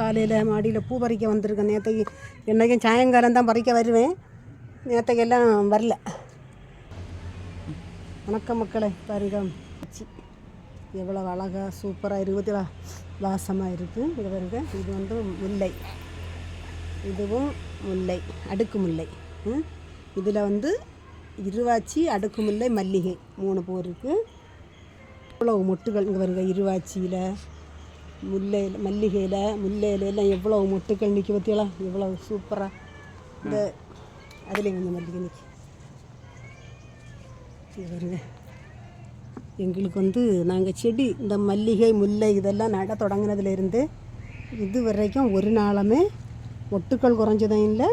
காலையில் மாடியில் பூ பறிக்க வந்திருக்கேன். நேற்றைக்கு என்னைக்கும் சாயங்காலம் தான் பறிக்க வருவேன். நேற்றைக்கெல்லாம் வரல. வணக்கம் மக்களை. பாருங்க எவ்வளோ அழகாக சூப்பராக இருபத்தி வாசமாக இருக்குது இது பாருங்க. இது வந்து முல்லை. இதுவும் முல்லை. அடுக்கு முல்லை. இதில் வந்து இருவாச்சி அடுக்கு முல்லை மல்லிகை. மூணு பூ இருக்குது இவ்வளோ மொட்டுகள். இங்கே வருங்க இருவாச்சியில் முல்லையில் மல்லிகையில் முல்லையில எல்லாம் எவ்வளோ மொட்டுக்கள் நிற்க பற்றியெல்லாம் எவ்வளோ சூப்பராக இந்த அதுலேயும் கொஞ்சம் மல்லிகை நிற்கி இது வருங்க எங்களுக்கு வந்து நாங்கள் செடி இந்த மல்லிகை முல்லை இதெல்லாம் நட தொடங்கினதுலேருந்து இது வரைக்கும் ஒரு நாளுமே மொட்டுக்கள் குறைஞ்சதும் இல்லை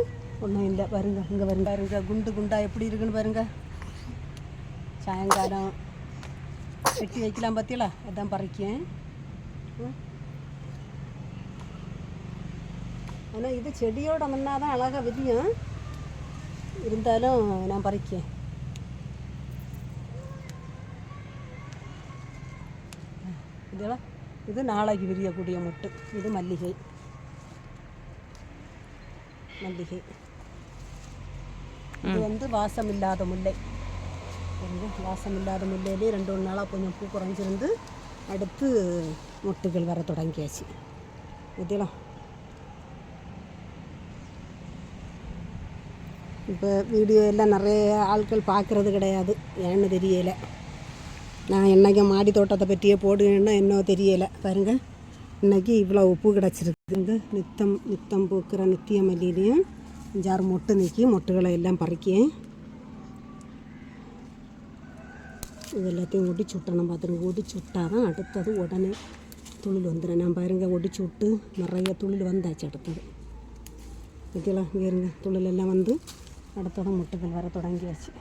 ஒன்றும் இல்லை. வருங்க இங்கே வருங்க பாருங்க குண்டு குண்டா எப்படி இருக்குன்னு பாருங்க. சாயங்காலம். வெட்டி வைக்கலாம் பார்த்தீங்களா அதான் பறிக்கேன். ஆனால் இது செடியோட முன்னா தான் அழகாக விதியும். இருந்தாலும் நான் பறிக்கேன். இதெல்லாம் இது நாளைக்கு விரியக்கூடிய மொட்டு. இது மல்லிகை. மல்லிகை. இது வந்து வாசம் இல்லாத முல்லை. வாசம் இல்லாத முல்லையிலே ரெண்டு மூணு நாளாக கொஞ்சம் பூ குறைஞ்சிருந்து அடுத்து மொட்டுகள் வர தொடங்கியாச்சு. இதெல்லாம் இப்போ வீடியோ எல்லாம் நிறைய ஆட்கள் பார்க்குறது கிடையாது. ஏன்னு தெரியலை. நான் என்னைக்கு மாடி தோட்டத்தை பற்றியே போடுவேன்னா என்னோ தெரியலை. பாருங்கள் இன்றைக்கி இவ்வளோ உப்பு கிடச்சிருக்கு. இந்த நித்தம் நித்தம் பூக்கிற நித்திய மல்லியிலையும் அஞ்சாறு மொட்டு நிற்கி மொட்டுகளை எல்லாம் பறிக்கேன். இது எல்லாத்தையும் ஒடிச்சு விட்டணும் பார்த்துருங்க ஒடிச்சு விட்டால் தான் அடுத்தது உடனே துளில் வந்துடும் நான் பாருங்கள் ஒடிச்சு விட்டு நிறைய துளில் வந்தாச்சு அடுத்தது. இதெல்லாம் இங்கே இருங்க. வந்து അടുത്തോടെ മുട്ടുകൾ വരെ തുടങ്ങി വെച്ച്.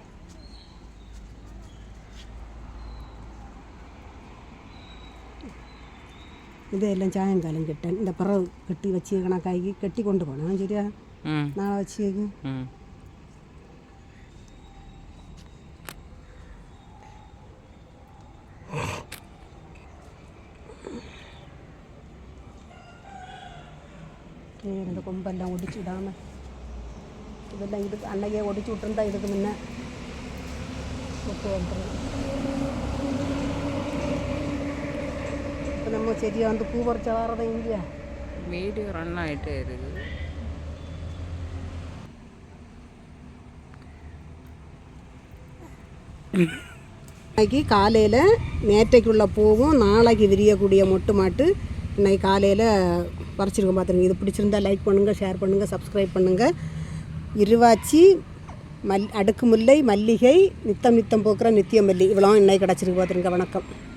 ഇതെല്ലാം കാലം കിട്ടാൻ എന്റെ പിറവ് കെട്ടി വെച്ച് കണക്കാക്കി കെട്ടിക്കൊണ്ട് പോകണം ശരിയാ? നാളെ വെച്ച് കൊമ്പെല്ലാം ഒടിച്ചിടാമേ இதெல்லாம் இதுக்கு அன்னைக்கே ஒடிச்சு விட்டுருந்தா இதுக்கு முன்ன ஒட்டு வந்துடும் இப்போ நம்ம செடியை வந்து பூ பறிச்ச வர்றதே இல்லையா வீடியோ ரன் ஆகிட்டே இருக்குது இன்னைக்கு காலையில் நேற்றைக்குள்ள பூவும் நாளைக்கு விரியக்கூடிய மொட்டு மாட்டு இன்னைக்கு காலையில் பறிச்சிருக்கோம் பார்த்துருங்க இது பிடிச்சிருந்தா லைக் பண்ணுங்கள் ஷேர் பண்ணுங்கள் சப்ஸ்கிரைப் பண்ணுங்கள் இருவாச்சி மல் அடுக்கு முல்லை மல்லிகை நித்தம் நித்தம் போக்குற நித்திய மல்லி. இவ்வளோ இன்னைக்கு கிடச்சிருக்கு பார்த்துருங்க. வணக்கம்.